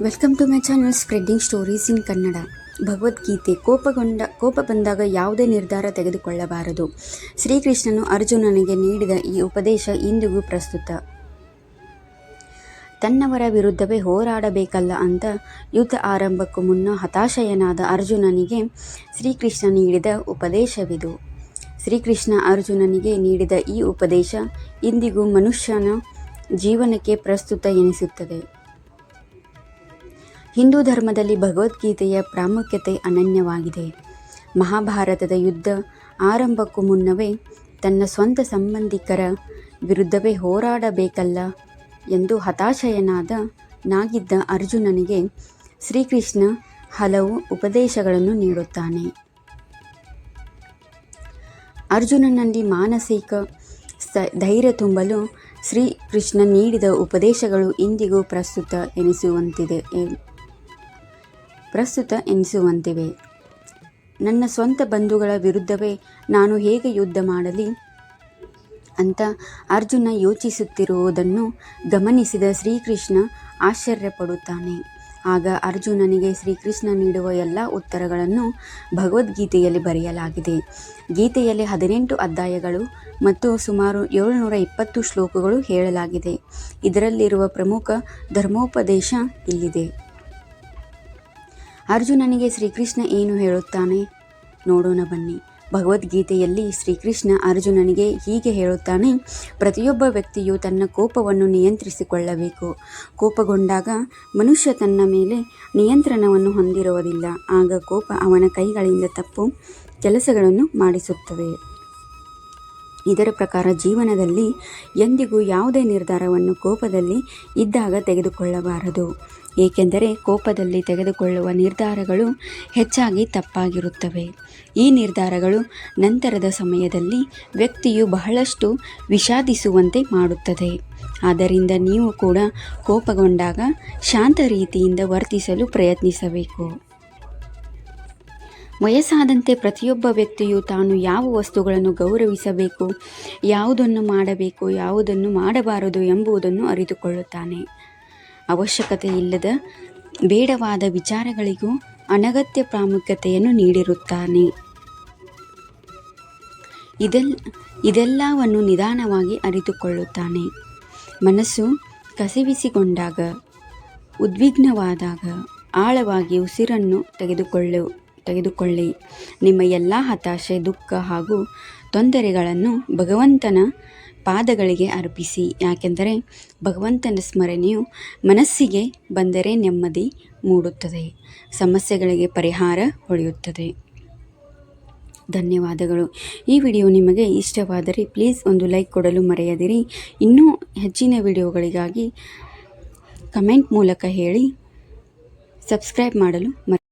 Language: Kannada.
Welcome to my channel spreading stories in Kannada Bhagavad Gita ಕೋಪಗೊಂಡ, ಕೋಪ ಬಂದಾಗ ಯಾವುದೇ ನಿರ್ಧಾರ ತೆಗೆದುಕೊಳ್ಳಬಾರದು. ಶ್ರೀಕೃಷ್ಣನು ಅರ್ಜುನನಿಗೆ ನೀಡಿದ ಈ ಉಪದೇಶ ಇಂದಿಗೂ ಪ್ರಸ್ತುತ. ತನ್ನವರ ವಿರುದ್ಧವೇ ಹೋರಾಡಬೇಕಲ್ಲ ಅಂತ ಯುದ್ಧ ಆರಂಭಕ್ಕೂ ಮುನ್ನ ಹತಾಶಯನಾದ ಅರ್ಜುನನಿಗೆ ಶ್ರೀಕೃಷ್ಣ ನೀಡಿದ ಉಪದೇಶವಿದು. ಶ್ರೀಕೃಷ್ಣ ಅರ್ಜುನನಿಗೆ ನೀಡಿದ ಈ ಉಪದೇಶ ಇಂದಿಗೂ ಮನುಷ್ಯನ ಜೀವನಕ್ಕೆ ಪ್ರಸ್ತುತ ಎನಿಸುತ್ತದೆ. ಹಿಂದೂ ಧರ್ಮದಲ್ಲಿ ಭಗವದ್ಗೀತೆಯ ಪ್ರಾಮುಖ್ಯತೆ ಅನನ್ಯವಾಗಿದೆ. ಮಹಾಭಾರತದ ಯುದ್ಧ ಆರಂಭಕ್ಕೂ ಮುನ್ನವೇ ತನ್ನ ಸ್ವಂತ ಸಂಬಂಧಿಕರ ವಿರುದ್ಧವೇ ಹೋರಾಡಬೇಕಲ್ಲ ಎಂದು ಹತಾಶಯನಾದ ನಾಗಿದ್ದ ಅರ್ಜುನನಿಗೆ ಶ್ರೀಕೃಷ್ಣ ಹಲವು ಉಪದೇಶಗಳನ್ನು ನೀಡುತ್ತಾನೆ. ಅರ್ಜುನನಲ್ಲಿ ಮಾನಸಿಕ ಧೈರ್ಯ ತುಂಬಲು ಶ್ರೀಕೃಷ್ಣ ನೀಡಿದ ಉಪದೇಶಗಳು ಇಂದಿಗೂ ಪ್ರಸ್ತುತ ಎನಿಸುವಂತಿದೆ. ಪ್ರಸ್ತುತ ಎನಿಸುವಂತಿವೆ. ನನ್ನ ಸ್ವಂತ ಬಂಧುಗಳ ವಿರುದ್ಧವೇ ನಾನು ಹೇಗೆ ಯುದ್ಧ ಮಾಡಲಿ? ಅಂತ ಅರ್ಜುನ ಯೋಚಿಸುತ್ತಿರುವುದನ್ನು ಗಮನಿಸಿದ ಶ್ರೀಕೃಷ್ಣ ಆಶ್ಚರ್ಯಪಡುತ್ತಾನೆ. ಆಗ ಅರ್ಜುನನಿಗೆ ಶ್ರೀಕೃಷ್ಣ ನೀಡುವ ಎಲ್ಲ ಉತ್ತರಗಳನ್ನು ಭಗವದ್ಗೀತೆಯಲ್ಲಿ ಬರೆಯಲಾಗಿದೆ. ಗೀತೆಯಲ್ಲಿ ಹದಿನೆಂಟು ಅಧ್ಯಾಯಗಳು ಮತ್ತು ಸುಮಾರು ಏಳುನೂರ ಇಪ್ಪತ್ತು ಶ್ಲೋಕಗಳು ಹೇಳಲಾಗಿದೆ. ಇದರಲ್ಲಿರುವ ಪ್ರಮುಖ ಧರ್ಮೋಪದೇಶ ಇಲ್ಲಿದೆ. ಅರ್ಜುನನಿಗೆ ಶ್ರೀಕೃಷ್ಣ ಏನು ಹೇಳುತ್ತಾನೆ? ನೋಡೋಣ ಬನ್ನಿ. ಭಗವದ್ಗೀತೆಯಲ್ಲಿ ಶ್ರೀಕೃಷ್ಣ ಅರ್ಜುನನಿಗೆ ಹೀಗೆ ಹೇಳುತ್ತಾನೆ, ಪ್ರತಿಯೊಬ್ಬ ವ್ಯಕ್ತಿಯು ತನ್ನ ಕೋಪವನ್ನು ನಿಯಂತ್ರಿಸಿಕೊಳ್ಳಬೇಕು. ಕೋಪಗೊಂಡಾಗ ಮನುಷ್ಯ ತನ್ನ ಮೇಲೆ ನಿಯಂತ್ರಣವನ್ನು ಹೊಂದಿರುವುದಿಲ್ಲ. ಆಗ ಕೋಪ ಅವನ ಕೈಗಳಿಂದ ತಪ್ಪು ಕೆಲಸಗಳನ್ನು ಮಾಡಿಸುತ್ತದೆ ಇದರ ಪ್ರಕಾರ ಜೀವನದಲ್ಲಿ ಎಂದಿಗೂ ಯಾವುದೇ ನಿರ್ಧಾರವನ್ನು ಕೋಪದಲ್ಲಿ ಇದ್ದಾಗ ತೆಗೆದುಕೊಳ್ಳಬಾರದು. ಏಕೆಂದರೆ ಕೋಪದಲ್ಲಿ ತೆಗೆದುಕೊಳ್ಳುವ ನಿರ್ಧಾರಗಳು ಹೆಚ್ಚಾಗಿ ತಪ್ಪಾಗಿರುತ್ತವೆ. ಈ ನಿರ್ಧಾರಗಳು ನಂತರದ ಸಮಯದಲ್ಲಿ ವ್ಯಕ್ತಿಯು ಬಹಳಷ್ಟು ವಿಷಾದಿಸುವಂತೆ ಮಾಡುತ್ತದೆ. ಆದ್ದರಿಂದ ನೀವು ಕೂಡ ಕೋಪಗೊಂಡಾಗ ಶಾಂತ ರೀತಿಯಿಂದ ವರ್ತಿಸಲು ಪ್ರಯತ್ನಿಸಬೇಕು. ವಯಸ್ಸಾದಂತೆ ಪ್ರತಿಯೊಬ್ಬ ವ್ಯಕ್ತಿಯು ತಾನು ಯಾವ ವಸ್ತುಗಳನ್ನು ಗೌರವಿಸಬೇಕು, ಯಾವುದನ್ನು ಮಾಡಬೇಕು, ಯಾವುದನ್ನು ಮಾಡಬಾರದು ಎಂಬುದನ್ನು ಅರಿತುಕೊಳ್ಳುತ್ತಾನೆ. ಅವಶ್ಯಕತೆ ಇಲ್ಲದ ಬೇಡವಾದ ವಿಚಾರಗಳಿಗೂ ಅನಗತ್ಯ ಪ್ರಾಮುಖ್ಯತೆಯನ್ನು ನೀಡಿರುತ್ತಾನೆ. ಇದೆಲ್, ಇದೆಲ್ಲವನ್ನು ನಿಧಾನವಾಗಿ ಅರಿತುಕೊಳ್ಳುತ್ತಾನೆ. ಮನಸ್ಸು ಕಸಿವಿಸಿಕೊಂಡಾಗ, ಉದ್ವಿಗ್ನವಾದಾಗ, ಆಳವಾಗಿ ಉಸಿರನ್ನು ತೆಗೆದುಕೊಳ್ಳು. ತೆಗೆದುಕೊಳ್ಳಿ. ನಿಮ್ಮ ಎಲ್ಲ ಹತಾಶೆ, ದುಃಖ ಹಾಗೂ ತೊಂದರೆಗಳನ್ನು ಭಗವಂತನ ಪಾದಗಳಿಗೆ ಅರ್ಪಿಸಿ. ಯಾಕೆಂದರೆ ಭಗವಂತನ ಸ್ಮರಣೆಯು ಮನಸ್ಸಿಗೆ ಬಂದರೆ ನೆಮ್ಮದಿ ಮೂಡುತ್ತದೆ, ಸಮಸ್ಯೆಗಳಿಗೆ ಪರಿಹಾರ ಹೊಳೆಯುತ್ತದೆ. ಧನ್ಯವಾದಗಳು. ಈ ವಿಡಿಯೋ ನಿಮಗೆ ಇಷ್ಟವಾದರೆ ಪ್ಲೀಸ್ ಒಂದು ಲೈಕ್ ಕೊಡಲು ಮರೆಯದಿರಿ. ಇನ್ನೂ ಹೆಚ್ಚಿನ ವಿಡಿಯೋಗಳಿಗಾಗಿ ಕಮೆಂಟ್ ಮೂಲಕ ಹೇಳಿ, ಸಬ್ಸ್ಕ್ರೈಬ್ ಮಾಡಲು ಮರೆ